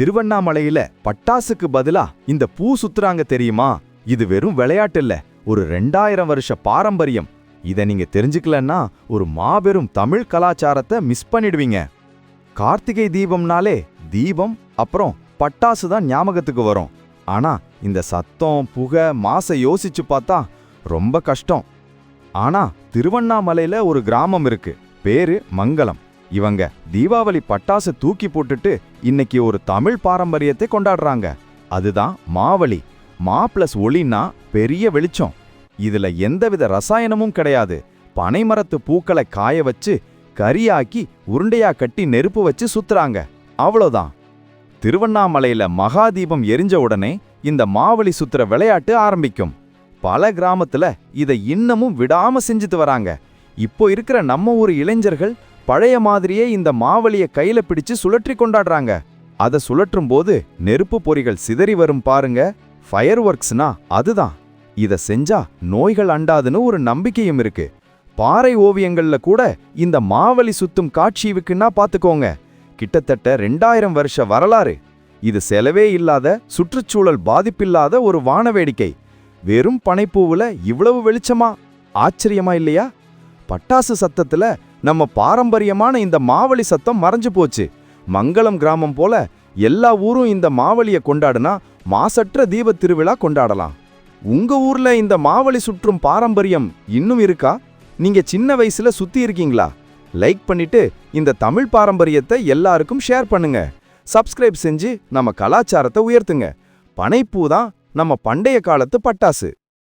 திருவண்ணாமலையில பட்டாசுக்கு பதிலா இந்த பூ சுத்துறாங்க தெரியுமா? இது வெறும் விளையாட்டு இல்ல. ஒரு ரெண்டாயிரம் வருஷ பாரம்பரியம். இதை நீங்க தெரிஞ்சுக்கலன்னா ஒரு மாபெரும் தமிழ் கலாச்சாரத்தை மிஸ் பண்ணிடுவீங்க. கார்த்திகை தீபம்னாலே தீபம் அப்புறம் பட்டாசு தான் ஞாபகத்துக்கு வரும். ஆனா இந்த சத்தம் புகை மாச யோசிச்சு பார்த்தா ரொம்ப கஷ்டம். ஆனா திருவண்ணாமலையில ஒரு கிராமம் இருக்கு. பேரு மங்கலம். இவங்க தீபாவளி பட்டாசு தூக்கி போட்டுட்டு இன்னைக்கு ஒரு தமிழ் பாரம்பரியத்தை கொண்டாடுறாங்க. அதுதான் மாவழி மா பிளஸ் ஒளின்னா பெரிய வெளிச்சம். இதுல எந்தவித ரசாயனமும் கிடையாது. பனைமரத்து பூக்களை காய வச்சு கரியாக்கி உருண்டையா கட்டி நெருப்பு வச்சு சுத்துறாங்க. அவ்வளோதான். திருவண்ணாமலையில மகாதீபம் எரிஞ்ச உடனே இந்த மாவளி சுத்துற விளையாட்டு ஆரம்பிக்கும். பல கிராமத்துல இதை இன்னமும் விடாம செஞ்சுட்டு வராங்க. இப்போ இருக்கிற நம்ம ஊர் இளைஞர்கள் பழைய மாதிரியே இந்த மாவலிய கையில பிடிச்சு சுழற்றி கொண்டாடுறாங்க. அதை சுழற்றும் போது நெருப்பு பொறிகள் சிதறி வரும் பாருங்க. ஃபயர் ஒர்க்ஸ்னா அதுதான். இத செஞ்சா நோய்கள் அண்டாதுன்னு ஒரு நம்பிக்கையும் இருக்கு. பாறை ஓவியங்கள்ல கூட இந்த மாவலி சுத்தும் காட்சி இருக்குன்னா பாத்துக்கோங்க. கிட்டத்தட்ட ரெண்டாயிரம் வருஷ வரலாறு. இது செலவே இல்லாத சுற்றுச்சூழல் பாதிப்பில்லாத ஒரு வான வேடிக்கை வெறும் பனைப்பூவுல இவ்வளவு வெளிச்சமா? ஆச்சரியமா இல்லையா? பட்டாசு சத்தத்துல நம்ம பாரம்பரியமான இந்த மாவழி சத்தம் மறைஞ்சு போச்சு. மங்களம் கிராமம் போல எல்லா ஊரும் இந்த மாவழியை கொண்டாடுனா மாசற்ற தீப திருவிழா கொண்டாடலாம். உங்க ஊர்ல இந்த மாவழி சுற்றும் பாரம்பரியம் இன்னும் இருக்கா? நீங்க சின்ன வயசுல சுத்தி இருக்கீங்களா? லைக் பண்ணிட்டு இந்த தமிழ் பாரம்பரியத்தை எல்லாருக்கும் ஷேர் பண்ணுங்க. சப்ஸ்கிரைப் செஞ்சு நம்ம கலாச்சாரத்தை உயர்த்துங்க. பனைப்பூ தான் நம்ம பண்டைய காலத்து பட்டாசு.